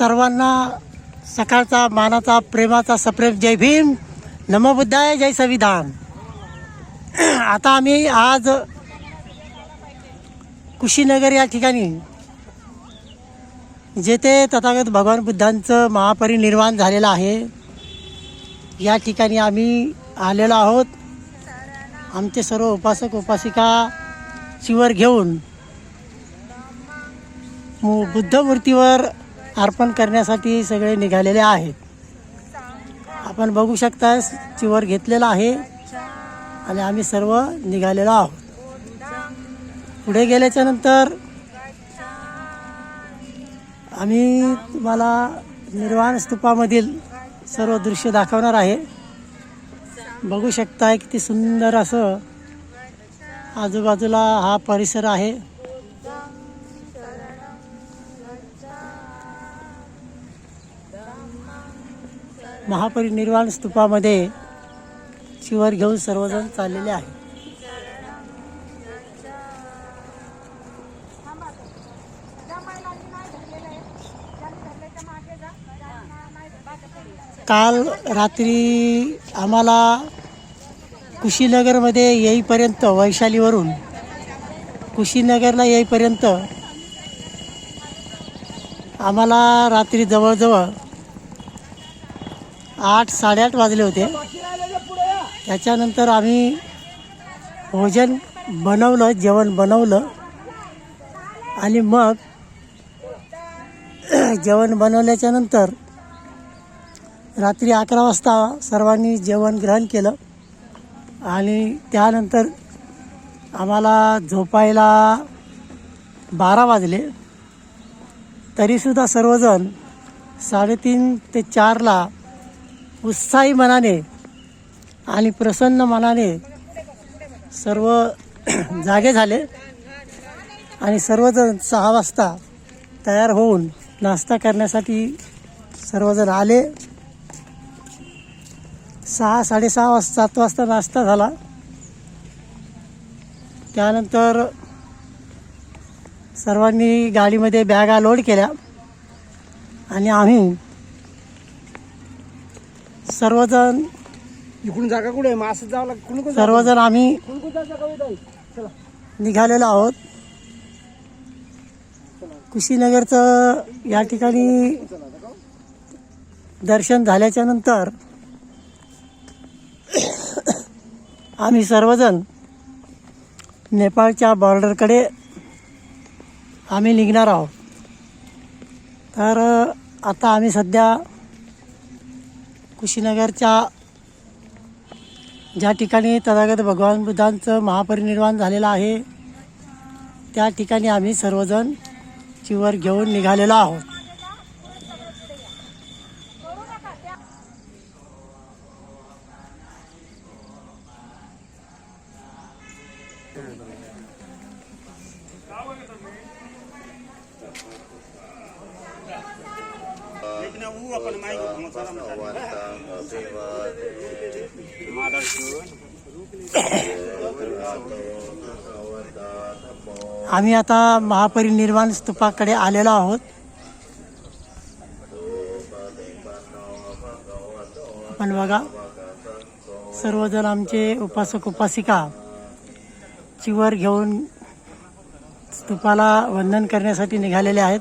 सर्वांना सकाळचा मानाचा प्रेमाचा सप्रेम. जय भीम. नमो बुद्धाय जय संविधान. आता आम्ही आज कुशीनगर या ठिकाणी जेथे तथागत भगवान बुद्धांचं महापरिनिर्वाण झालेलं आहे या ठिकाणी आम्ही आलेलो आहोत. आमचे सर्व उपासक उपासिका शिवर घेऊन मू- बुद्ध मूर्तीवर अर्पण करण्यासाठी सगळे निघालेले आहेत. आपण बघू शकता चिवर घेतलेला आहे आणि आम्ही सर्व निघालेलो आहोत. पुढे गेल्याच्यानंतर आम्ही तुम्हाला निर्वाण स्तूपामधील सर्व दृश्य दाखवणार आहे. बघू शकताय किती सुंदर असं आजूबाजूला हा परिसर आहे. महापरिनिर्वाण स्तूपामध्ये शिवर घेऊन सर्वजण चाललेले आहे काल रात्री आम्हाला कुशीनगरमध्ये येईपर्यंत वैशालीवरून कुशीनगरला येईपर्यंत आम्हाला रात्री जवळजवळ आठ साडेआठ वाजले होते. त्याच्यानंतर आम्ही भोजन बनवलं जेवण बनवलं. आणि मग जेवण बनवल्याच्या नंतर रात्री अकरा वाजता सर्वांनी जेवण ग्रहण केलं. आणि त्यानंतर आम्हाला झोपायला बारा वाजले. तरीसुद्धा सर्वजण साडेतीन ते चारला उत्साही मनाने आणि प्रसन्न मनाने सर्व जागे झाले आणि सर्वजण सहा वाजता तयार होऊन नाश्ता करण्यासाठी सर्वजण आले. सहा साडेसहा वाजता सात वाजता नाश्ता झाला. त्यानंतर सर्वांनी गाडीमध्ये बॅगा लोड केल्या आणि आम्ही सर्वजण इकडून जागा कुठे असं जावं लागतं कुणी सर्वजण आम्ही कुणी जायचं का इथं? चला. निघालेलो आहोत. कुशीनगरचं या ठिकाणी दर्शन झाल्याच्यानंतर आम्ही सर्वजण नेपाळच्या बॉर्डरकडे आम्ही निघणार आहोत. तर आता आम्ही सध्या कुशीनगरच्या ज्या ठिकाणी तथागत भगवान बुद्धांचं महापरिनिर्वाण झालेलं आहे त्या ठिकाणी आम्ही सर्वजण चिवर घेऊन निघालेलो आहोत. आम्ही आता महापरिनिर्वाण स्तूपाकडे आलेलो आहोत. पण बघा सर्वजण आमचे उपासक उपासिका चिवर घेऊन स्तूपाला वंदन करण्यासाठी निघालेले आहेत.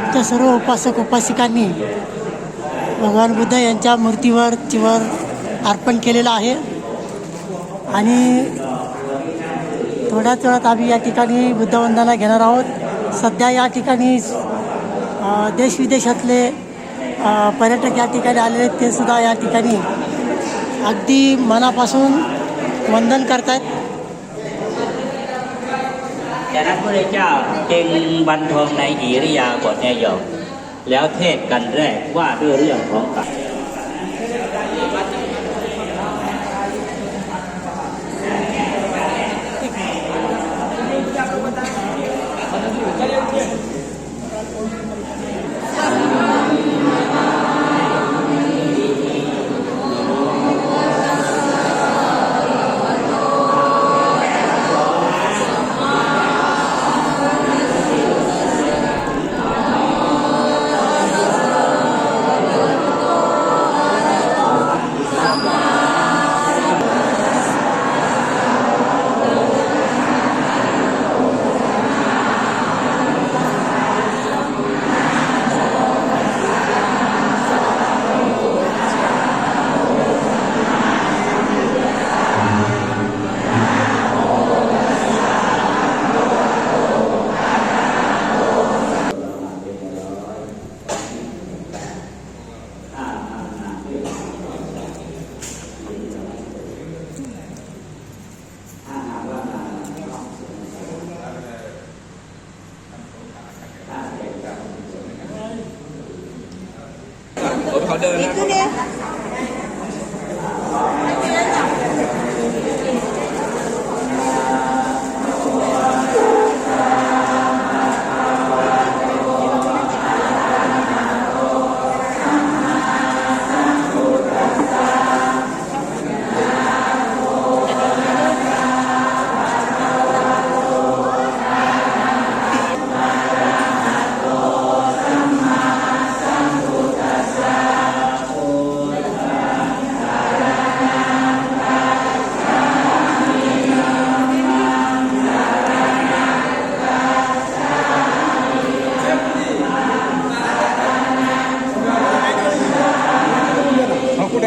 आमच्या सर्व उपासक उपासिकांनी भगवान बुद्ध यांच्या मूर्तीवर चिवर अर्पण केलेलं आहे. आणि थोड्याच वेळात आम्ही या ठिकाणी बुद्धवंदना घेणार आहोत. सध्या या ठिकाणी देशविदेशातले पर्यटक या ठिकाणी आलेले आहेत ते सुद्धा या ठिकाणी अगदी मनापासून वंदन करतायत. แต่นั้นพระเจ้าจึงบรรทมในอิริยาบถแนยอมแล้วเทศกันแรกว่าด้วยเรื่องของการ हा कुठे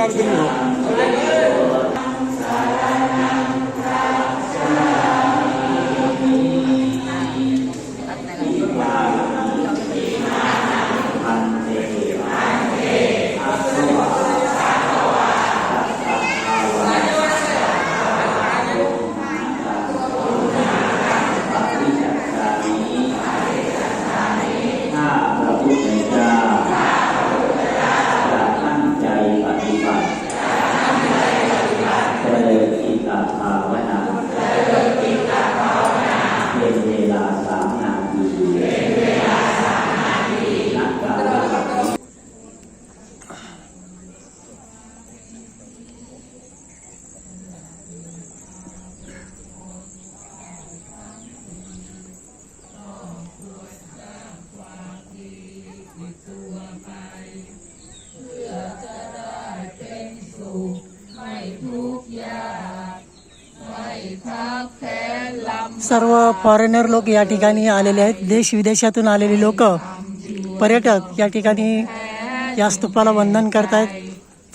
आलो सर्व फॉरेनर लोक या ठिकाणी आलेले आहेत. देश विदेशातून आलेले लोक पर्यटक या ठिकाणी या स्तूपाला वंदन करतायत.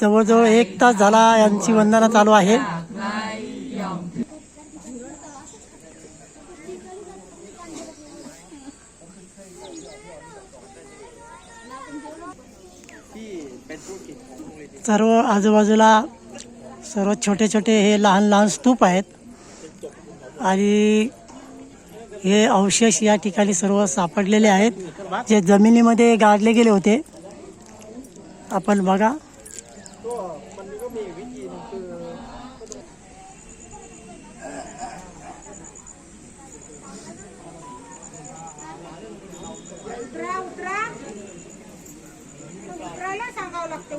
जवळजवळ एक तास झाला यांची वंदना चालू आहे. सर्व आजूबाजूला सर्व छोटे छोटे हे लहान लहान स्तूप आहेत. आणि हे अवशेष या ठिकाणी सर्व सापडलेले आहेत. जे जमिनीमध्ये गाडले गेले होते. आपण बघा. सांगावं लागतं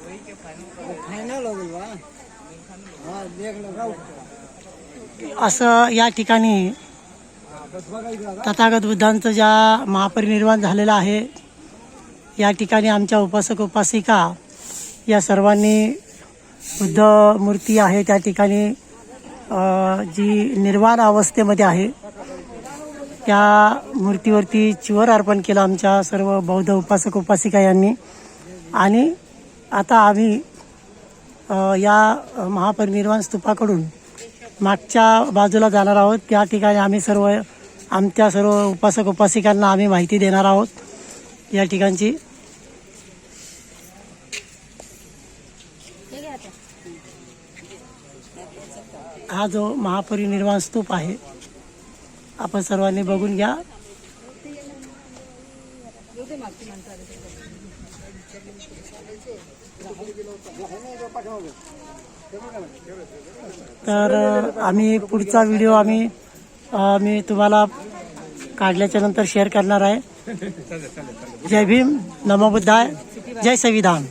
फायनल असं या ठिकाणी तथागत बुद्धांचं ज्या महापरिनिर्वाण झालेलं आहे या ठिकाणी आमच्या उपासक उपासिका या सर्वांनी बुद्ध मूर्ती आहे त्या ठिकाणी जी निर्वाण अवस्थेमध्ये आहे त्या मूर्तीवरती चिवर अर्पण केलं आमच्या सर्व बौद्ध उपासक उपासिका यांनी. आणि आता आम्ही या महापरिनिर्वाण स्तूपाकडून मागच्या बाजूला जाणार आहोत. त्या ठिकाणी आम्ही सर्व आमच्या सर्व उपासक उपासिकांना आम्ही माहिती देणार आहोत. या ठिकाणची. हा जो महापरिनिर्वाण स्तूप आहे आपण सर्वांनी बघून घ्या. तर आम्ही पुढचा व्हिडिओ आम्ही मी तुम्हाला काढल्याच्या नंतर शेअर करणार आहे. जय भीम नमो बुद्धाय जय संविधान.